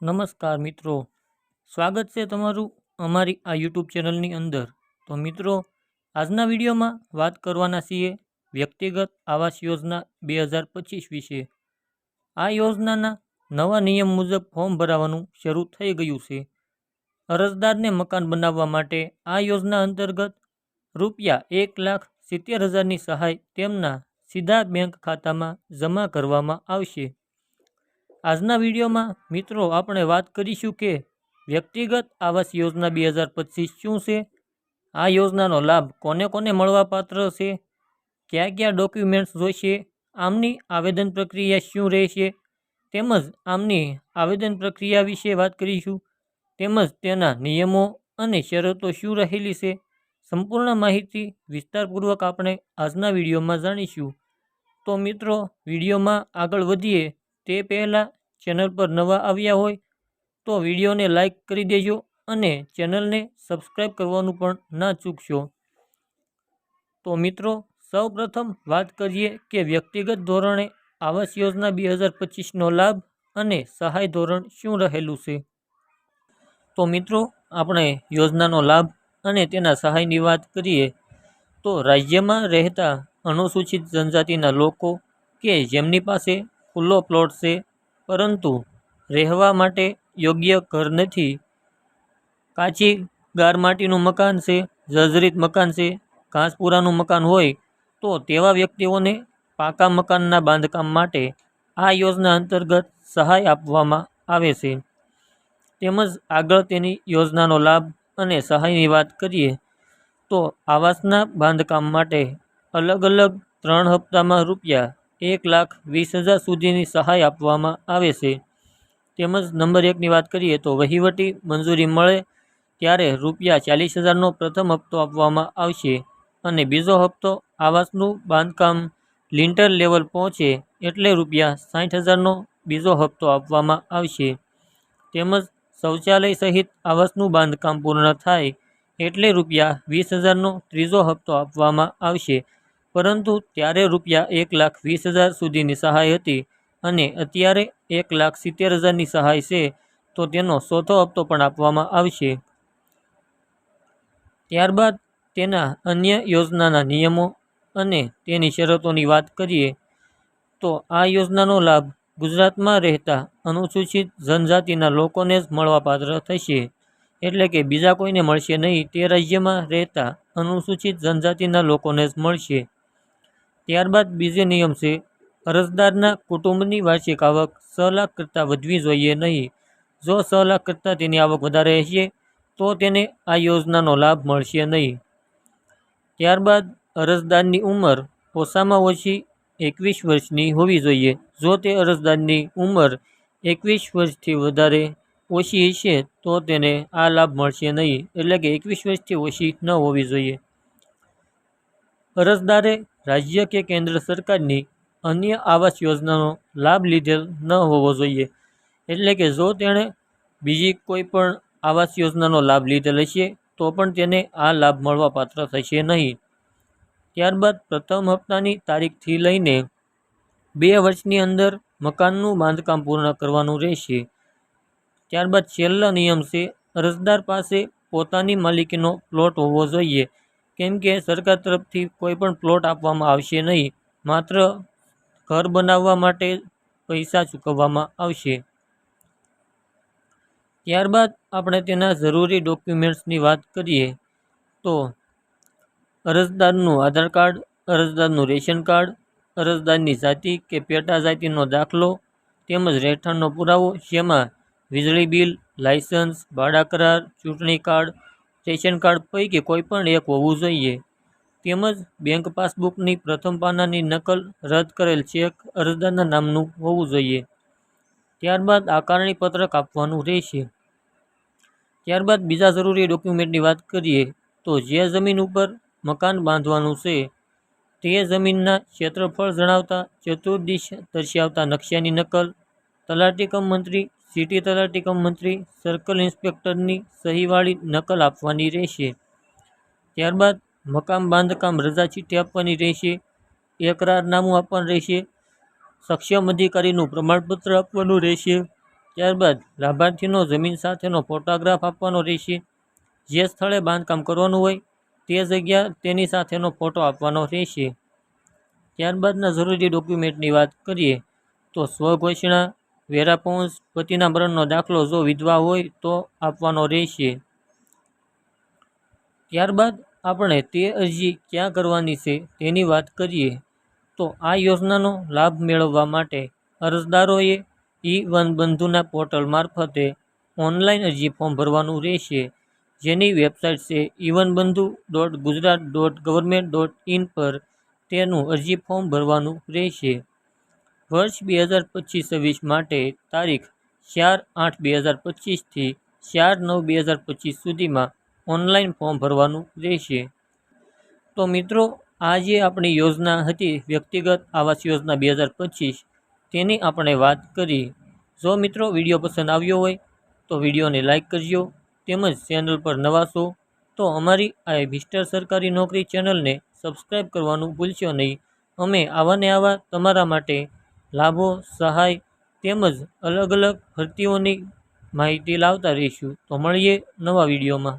નમસ્કાર મિત્રો. સ્વાગત છે તમારું અમારી આ યુટ્યુબ ચેનલની અંદર. તો મિત્રો, આજના વિડીયોમાં વાત કરવાના છીએ વ્યક્તિગત આવાસ યોજના બે હજાર પચીસ વિશે. આ યોજનાના નવા નિયમ મુજબ ફોર્મ ભરાવાનું શરૂ થઈ ગયું છે. અરજદારને મકાન બનાવવા માટે આ યોજના અંતર્ગત રૂપિયા એક લાખ સિત્તેર હજારની સહાય તેમના સીધા બેંક ખાતામાં જમા કરવામાં આવશે. આજના વિડીયોમાં મિત્રો આપણે વાત કરીશું કે વ્યક્તિગત આવાસ યોજના બે હજાર પચીસ શું છે? આ યોજનાનો લાભ કોને કોને મળવાપાત્ર છે? કયા કયા ડોક્યુમેન્ટ્સ જોઈશે? આમની આવેદન પ્રક્રિયા શું રહેશે? તેમજ આમની આવેદન પ્રક્રિયા વિશે વાત કરીશું. તેમજ તેના નિયમો અને શરતો શું રહેલી છે? સંપૂર્ણ માહિતી વિસ્તારપૂર્વક આપણે આજના વિડીયોમાં જાણીશું. તો મિત્રો, વિડીયોમાં આગળ વધીએ તે પહેલાં ચેનલ પર નવા આવ્યા હોય તો વિડીયોને લાઈક કરી દેજો અને ચેનલને સબસ્ક્રાઈબ કરવાનું પણ ના ચૂકશો. તો મિત્રો, સૌપ્રથમ વાત કરીએ કે વ્યક્તિગત ધોરણે આવાસ યોજના બે હજાર પચીસનો લાભ અને સહાય ધોરણ શું રહેલું છે? તો મિત્રો, આપણે યોજનાનો લાભ અને તેના સહાયની વાત કરીએ તો રાજ્યમાં રહેતા અનુસૂચિત જનજાતિના લોકો કે જેમની પાસે ખુલ્લો પ્લોટ છે પરંતુ રહેવા માટે યોગ્ય ઘર નથી. કાચી ગાર માટીનું મકાન છે, જર્જરિત મકાન છે, ઘાસપુરાનું મકાન હોય, તો તેવા વ્યક્તિઓને પાકા મકાનના બાંધકામ માટે આ યોજના અંતર્ગત સહાય આપવામાં આવે છે. તેમજ આગળ તેની યોજનાનો લાભ અને સહાયની વાત કરીએ, તો આવાસના બાંધકામ માટે અલગ અલગ ત્રણ હપ્તામાં રૂપિયા એક લાખ વીસ હજાર સુધીની સહાય આપવામાં આવે છે. તેમજ નંબર એકની વાત કરીએ તો વહીવટી મંજૂરી મળે ત્યારે રૂપિયા ચાલીસ હજારનો પ્રથમ હપ્તો આપવામાં આવશે અને બીજો હપ્તો આવાસનું બાંધકામ લિન્ટર લેવલ પહોંચે એટલે રૂપિયા સાઠ હજારનો બીજો હપ્તો આપવામાં આવશે. તેમજ શૌચાલય સહિત આવાસનું બાંધકામ પૂર્ણ થાય એટલે રૂપિયા વીસ હજારનો ત્રીજો હપ્તો આપવામાં આવશે. પરંતુ ત્યારે રૂપિયા એક લાખ વીસ હજાર સુધીની સહાય હતી અને અત્યારે એક લાખ સિત્તેર હજારની સહાય છે, તો તેનો ચોથો હપ્તો પણ આપવામાં આવશે. ત્યારબાદ તેના અન્ય યોજનાના નિયમો અને તેની શરતોની વાત કરીએ, તો આ યોજનાનો લાભ ગુજરાતમાં રહેતા અનુસૂચિત જનજાતિના લોકોને જ મળવાપાત્ર થશે. એટલે કે બીજા કોઈને મળશે નહીં, તે રાજ્યમાં રહેતા અનુસૂચિત જનજાતિના લોકોને જ મળશે. ત્યારબાદ બીજો નિયમ છે, અરજદારના કુટુંબની વાર્ષિક આવક છ લાખ કરતાં વધવી જોઈએ નહીં. જો છ લાખ કરતાં તેની આવક વધારે હશે, તો તેને આ યોજનાનો લાભ મળશે નહીં. ત્યારબાદ અરજદારની ઉંમર ઓછામાં ઓછી એકવીસ વર્ષની હોવી જોઈએ. જો તે અરજદારની ઉંમર એકવીસ વર્ષથી વધારે ઓછી હશે, તો તેને આ લાભ મળશે નહીં. એટલે કે એકવીસ વર્ષથી ઓછી ન હોવી જોઈએ. અરજદારે રાજ્ય કે કેન્દ્ર સરકારની અન્ય આવાસ યોજનાનો લાભ લીધેલ ન હોવો જોઈએ. એટલે કે જો તેણે બીજી કોઈ પણ આવાસ યોજનાનો લાભ લીધેલ હશે, તો પણ તેને આ લાભ મળવાપાત્ર થશે નહીં. ત્યારબાદ પ્રથમ હપ્તાની તારીખથી લઈને બે વર્ષની અંદર મકાનનું બાંધકામ પૂર્ણ કરવાનું રહેશે. ત્યારબાદ છેલ્લા નિયમ છે, અરજદાર પાસે પોતાની માલિકીનો પ્લોટ હોવો જોઈએ. કેમ કે સરકાર તરફથી કોઈ પણ પ્લોટ આપવામાં આવશે નહીં, માત્ર ઘર બનાવવા માટે પૈસા ચૂકવવામાં આવશે. ત્યારબાદ આપણે તેના જરૂરી ડોક્યુમેન્ટ્સની વાત કરીએ, તો અરજદારનું આધાર કાર્ડ, અરજદારનું રેશન કાર્ડ, અરજદારની જાતિ કે પેટા જાતિનો દાખલો, તેમજ રહેઠાણનો પુરાવો, જેમાં વીજળી બિલ, લાયસન્સ, ભાડા કરાર, ચૂંટણી કાર્ડ રેશન કાર્ડ પૈકી કોઈ પણ એક હોવું જોઈએ. તેમજ બેંક પાસબુકની પ્રથમ પાનાની નકલ રદ કરેલ ચેક અરજદારના નામનું હોવું જોઈએ. ત્યારબાદ આકારણી પત્રક આપવાનું રહેશે. ત્યારબાદ બીજા જરૂરી ડોક્યુમેન્ટની વાત કરીએ તો જે જમીન ઉપર મકાન બાંધવાનું છે, તે જમીનના ક્ષેત્રફળ જણાવતા ચતુર્દિશ દર્શાવતા નકશાની નકલ, તલાટી કમ મંત્રી સિટી તલાટી કમ મંત્રી, સર્કલ ઇન્સ્પેક્ટરની સહીવાળી નકલ આપવાની રહેશે. ત્યારબાદ મકાન બાંધકામ રજા ચીઠ્ઠી આપવાની રહેશે. એકરારનામું આપવાનું રહેશે. સક્ષમ અધિકારીનું પ્રમાણપત્ર આપવાનું રહેશે. ત્યારબાદ લાભાર્થીનો જમીન સાથેનો ફોટોગ્રાફ આપવાનો રહેશે. જે સ્થળે બાંધકામ કરવાનું હોય તે જગ્યા તેની સાથેનો ફોટો આપવાનો રહેશે. ત્યારબાદના જરૂરી ડોક્યુમેન્ટની વાત કરીએ તો સ્વઘોષણા વેરા પૌંસ પતિના મરણનો દાખલો જો વિધવા હોય તો આપવાનો રહેશે. ત્યારબાદ આપણે તે અરજી ક્યાં કરવાની છે તેની વાત કરીએ તો આ યોજનાનો લાભ મેળવવા માટે અરજદારોએ ઈ વન બંધુના પોર્ટલ મારફતે ઓનલાઈન અરજી ફોર્મ ભરવાનું રહેશે. જેની વેબસાઇટ છે ઈવન બંધુ dot Gujarat dot government dot in પર તેનું અરજી ફોર્મ ભરવાનું રહેશે. વર્ષ બે હજાર પચીસ છવ્વીસ માટે તારીખ ચાર આઠ બે હજાર પચીસથી ચાર નવ બે હજાર પચીસ સુધીમાં ઓનલાઈન ફોર્મ ભરવાનું રહેશે. તો મિત્રો, આ જે આપણી યોજના હતી, વ્યક્તિગત આવાસ યોજના બે હજાર પચીસ, તેની આપણે વાત કરી. જો મિત્રો વીડિયો પસંદ આવ્યો હોય, તો વિડીયોને લાઇક કરજો, તેમજ ચેનલ પર નવા છો, તો અમારી આ મિસ્ટર સરકારી નોકરી ચેનલને સબસ્ક્રાઈબ કરવાનું ભૂલશો નહીં. અમે આવા ને આવા તમારા માટે લાભો સહાય તેમજ અલગ અલગ ભરતીઓની માહિતી લાવતા રહીશું. તો મળીએ નવા વિડીયોમાં.